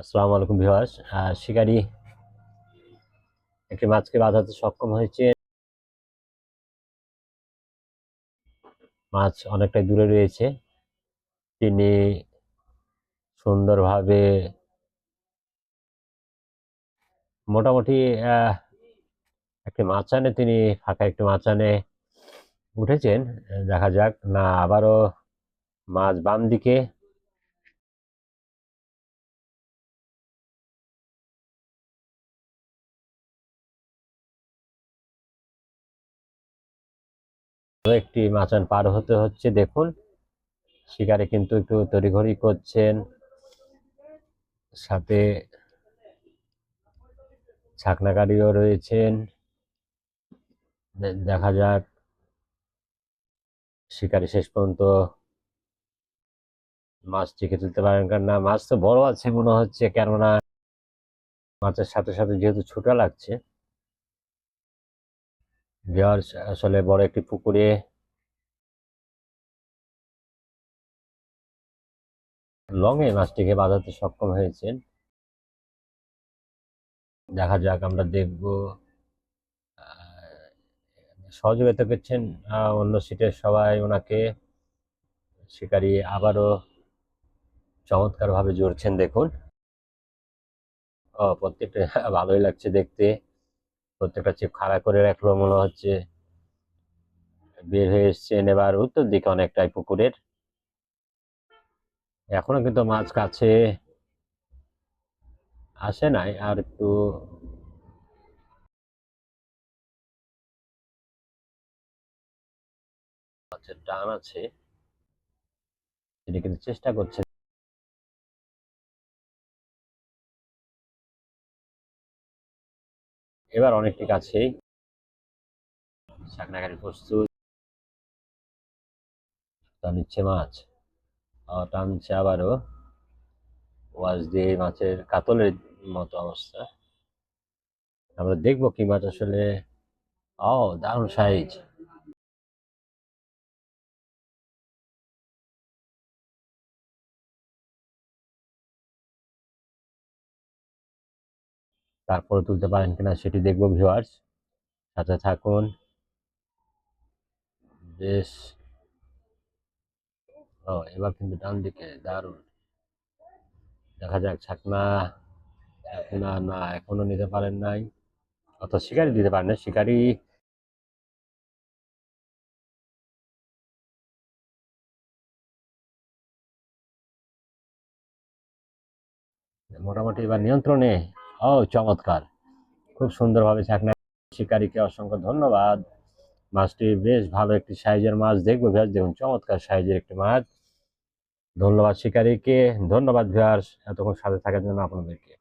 আসসালামু আলাইকুম ভিউয়ার্স। শিকারি একটি মাছকে বাঁধাতে সক্ষম হয়েছে। মাছ অনেকটাই দূরে রয়েছে। তিনি সুন্দরভাবে মোটামুটি একটি মাচানে তিনি ফাঁকা একটি মাচানে উঠেছেন। দেখা যাক, না, আবারও মাছ বাম দিকে একটি মাচান পার হতে হচ্ছে, দেখুন। শিকারে কিন্তু একটু তড়িঘড়ি করছেন। সাথে ছাকনাকারীও রয়েছেন। দেখা যাক। শিকারি শেষ পর্যন্ত মাছ টিকে তুলতে পারেন কারণ না মাছ তো বড় আছে মনে হচ্ছে, কেননা মাছের সাথে সাথে যেহেতু ছোটা লাগছে ভিউয়ার্স আসলে বড় একটি পুকুরে লঙে মাছটিকে বাঁধাতে সক্ষম হয়েছেন। দেখা যাক আমরা দেখব সহযোগিতা করছেন অন্য সিটের সবাই ওনাকে। শিকারি আবারও চমৎকারভাবে জড়ছেন, দেখুন। ও, প্রত্যেকটা ভালোই লাগছে দেখতে। প্রত্যেকটা চিপ খাড়া করে রাখল মনে হচ্ছে। বের হয়ে এসছেন এবার উত্তর দিকে অনেকটাই পুকুরের। এখনও কিন্তু মাছ কাছে আসে নাই, আর একটু টান আছে। তিনি কিন্তু চেষ্টা করছেন এবার অনেকটি কাছেই। শাকনাগারি প্রস্তুত। নিচ্ছে মাছ। টানছে আবারও। ওয়াজ দিয়ে মাছের কাতলের মতো অবস্থা। আমরা দেখব কি মাছ আসলে। ও, দারুণ সাইজ। তারপরে তুলতে পারেন কিনা সেটি দেখব ভিউয়ার্স সাথে থাকুন। বেশ। ও, এবার কিন্তু ডান দিকে, দারুণ। দেখা যাক, ছাকনা ছাকনা না, এখনও নিতে পারেন নাই। অত শিকারি দিতে পারেন না শিকারি মোটামুটি এবার নিয়ন্ত্রণে ও চমৎকার। খুব সুন্দরভাবে ছাকনা শিকারীকে অসংখ্য ধন্যবাদ। মাছটি বেশ ভালো একটি সাইজের মাছ, দেখব ভিয়ার্স দেখুন চমৎকার সাইজের একটি মাছ। ধন্যবাদ শিকারীকে, ধন্যবাদ ভিয়ার্স এতক্ষণ সাথে থাকার জন্য আপনাদেরকে।